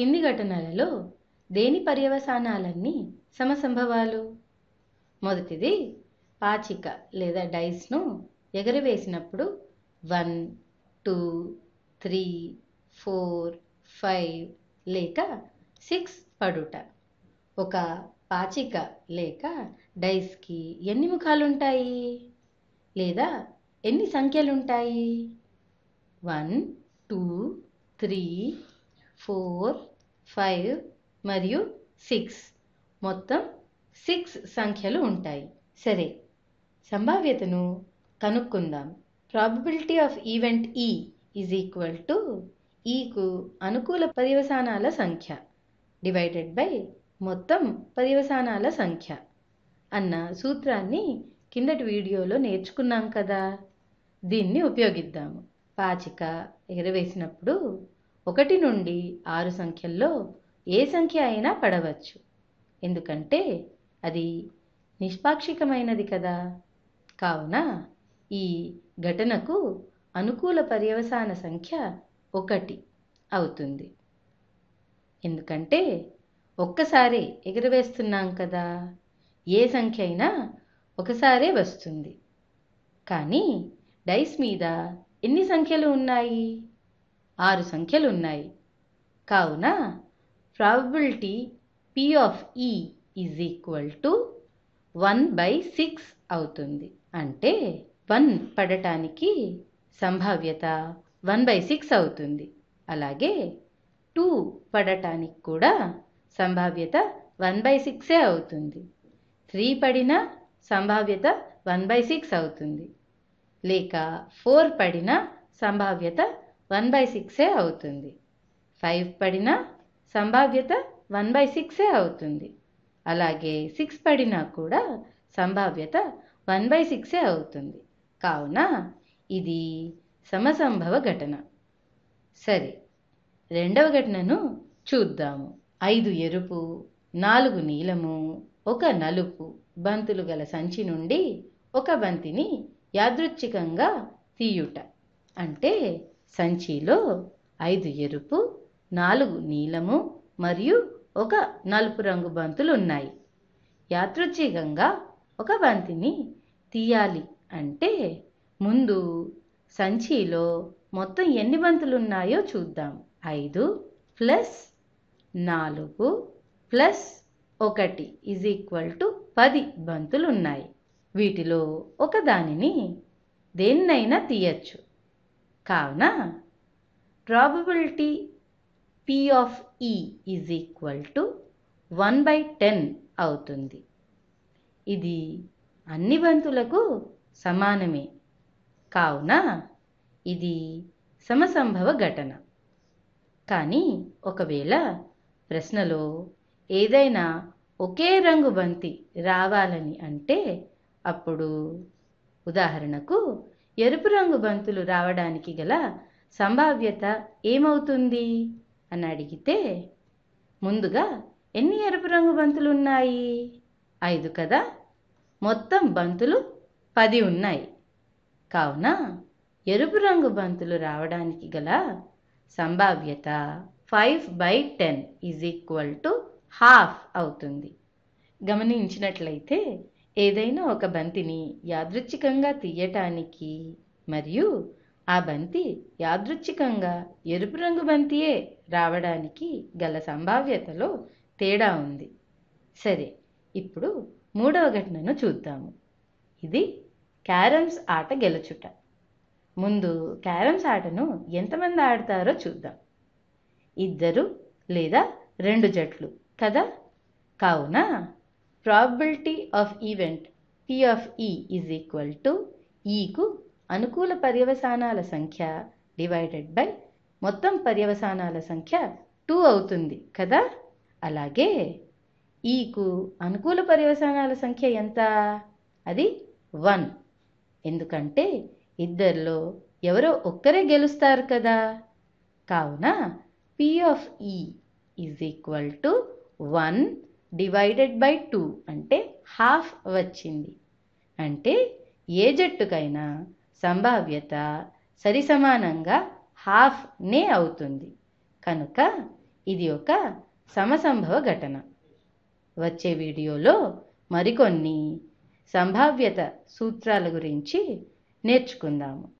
కింది ఘటనలలో దేని పర్యవసానాలన్నీ సమసంభవాలు? మొదటిది పాచిక లేదా డైస్ను ఎగరవేసినప్పుడు one two three four five లేక సిక్స్ పడుట. ఒక పాచిక లేక డైస్కి ఎన్ని ముఖాలుంటాయి? లేదా ఎన్ని సంఖ్యలుంటాయి? One two three four five మరియు సిక్స్. మొత్తం సిక్స్ సంఖ్యలు ఉంటాయి. సరే సంభావ్యతను కనుక్కుందాం. Probability of event E is equal to ఈకు అనుకూల పర్యవసానాల సంఖ్య డివైడెడ్ బై మొత్తం పర్యవసానాల సంఖ్య అన్న సూత్రాన్ని కిందటి వీడియోలో నేర్చుకున్నాం కదా. దీన్ని ఉపయోగిద్దాము పాచిక ఎగరవేసినప్పుడు ఒకటి నుండి ఆరు సంఖ్యల్లో ఏ సంఖ్య అయినా పడవచ్చు. ఎందుకంటే అది నిష్పాక్షికమైనది కదా. కావున ఈ ఘటనకు అనుకూల పర్యవసాన సంఖ్య ఒకటి అవుతుంది. ఎందుకంటే ఒక్కసారే ఎగరవేస్తున్నాం కదా. ఏ సంఖ్య అయినా ఒకసారే వస్తుంది. కానీ డైస్ మీద ఎన్ని సంఖ్యలు ఉన్నాయి? ఆరు సంఖ్యలు ఉన్నాయి కావున probability P of E is equal to one by six అవుతుంది. అంటే వన్ పడటానికి సంభావ్యత వన్ బై సిక్స్ అవుతుంది. అలాగే టూ పడటానికి కూడా సంభావ్యత వన్ బై సిక్సే అవుతుంది. త్రీ పడిన సంభావ్యత వన్ బై సిక్స్ అవుతుంది. లేక ఫోర్ పడిన సంభావ్యత వన్ బై సిక్సే అవుతుంది. ఫైవ్ పడిన సంభావ్యత వన్ బై సిక్సే అవుతుంది. అలాగే సిక్స్ పడినా కూడా సంభావ్యత వన్ బై సిక్సే అవుతుంది. కావున ఇది సమసంభవ ఘటన. సరే రెండవ ఘటనను చూద్దాము. ఐదు ఎరుపు నాలుగు నీలము ఒక నలుపు బంతులు గల సంచి నుండి ఒక బంతిని యాదృచ్ఛికంగా తీయుట. అంటే సంచిలో ఐదు ఎరుపు నాలుగు నీలము మరియు ఒక నలుపు రంగు బంతులు ఉన్నాయి. యాదృచ్ఛికంగా ఒక బంతిని తీయాలి అంటే ముందు సంచిలో మొత్తం ఎన్ని బంతులు ఉన్నాయో చూద్దాం. ఐదు ప్లస్ నాలుగు ప్లస్ ఒకటి ఈజ్ ఈక్వల్ టు పది బంతులు ఉన్నాయి వీటిలో ఒక దానిని దేన్నైనా తీయచ్చు. కావున probability P of E is equal to one by ten అవుతుంది. ఇది అన్ని బంతులకు సమానమే. కావున ఇది సమసంభవ ఘటన. కానీ ఒకవేళ ప్రశ్నలో ఏదైనా ఒకే రంగు బంతి రావాలని అంటే అప్పుడు ఉదాహరణకు ఎరుపు రంగు బంతులు రావడానికి గల సంభావ్యత ఏమవుతుంది? అని అడిగితే ముందుగా ఎన్ని ఎరుపు రంగు బంతులు ఉన్నాయి? ఐదు కదా? మొత్తం బంతులు పది ఉన్నాయి. కావున ఎరుపు రంగు బంతులు రావడానికి గల సంభావ్యత five by ten is equal to half అవుతుంది. గమనించినట్లయితే ఏదైనా ఒక బంతిని యాదృచ్ఛికంగా తీయటానికి మరియు ఆ బంతి యాదృచ్ఛికంగా ఎరుపు రంగు బంతియే రావడానికి గల సంభావ్యతలో తేడా ఉంది. సరే ఇప్పుడు మూడవ ఘటనను చూద్దాము. ఇది క్యారమ్స్ ఆట గెలుచుట. ముందు క్యారమ్స్ ఆటను ఎంతమంది ఆడతారో చూద్దాం. ఇద్దరు లేదా రెండు జట్లు కదా? కావున probability of event P of E is equal to ఈకు అనుకూల పర్యవసానాల సంఖ్య డివైడెడ్ బై మొత్తం పర్యవసానాల సంఖ్య టూ అవుతుంది కదా? అలాగే e ఈకు అనుకూల పర్యవసానాల సంఖ్య ఎంత? అది వన్ ఎందుకంటే ఇద్దరిలో ఎవరో ఒక్కరే గెలుస్తారు కదా. కావున P of E is equal to one divided by two అంటే హాఫ్ వచ్చింది. అంటే ఏ జట్టుకైనా సంభావ్యత సరిసమానంగా హాఫ్నే అవుతుంది. కనుక ఇది ఒక సమసంభవ ఘటన. వచ్చే వీడియోలో మరికొన్ని సంభావ్యత సూత్రాల గురించి నేర్చుకుందాము.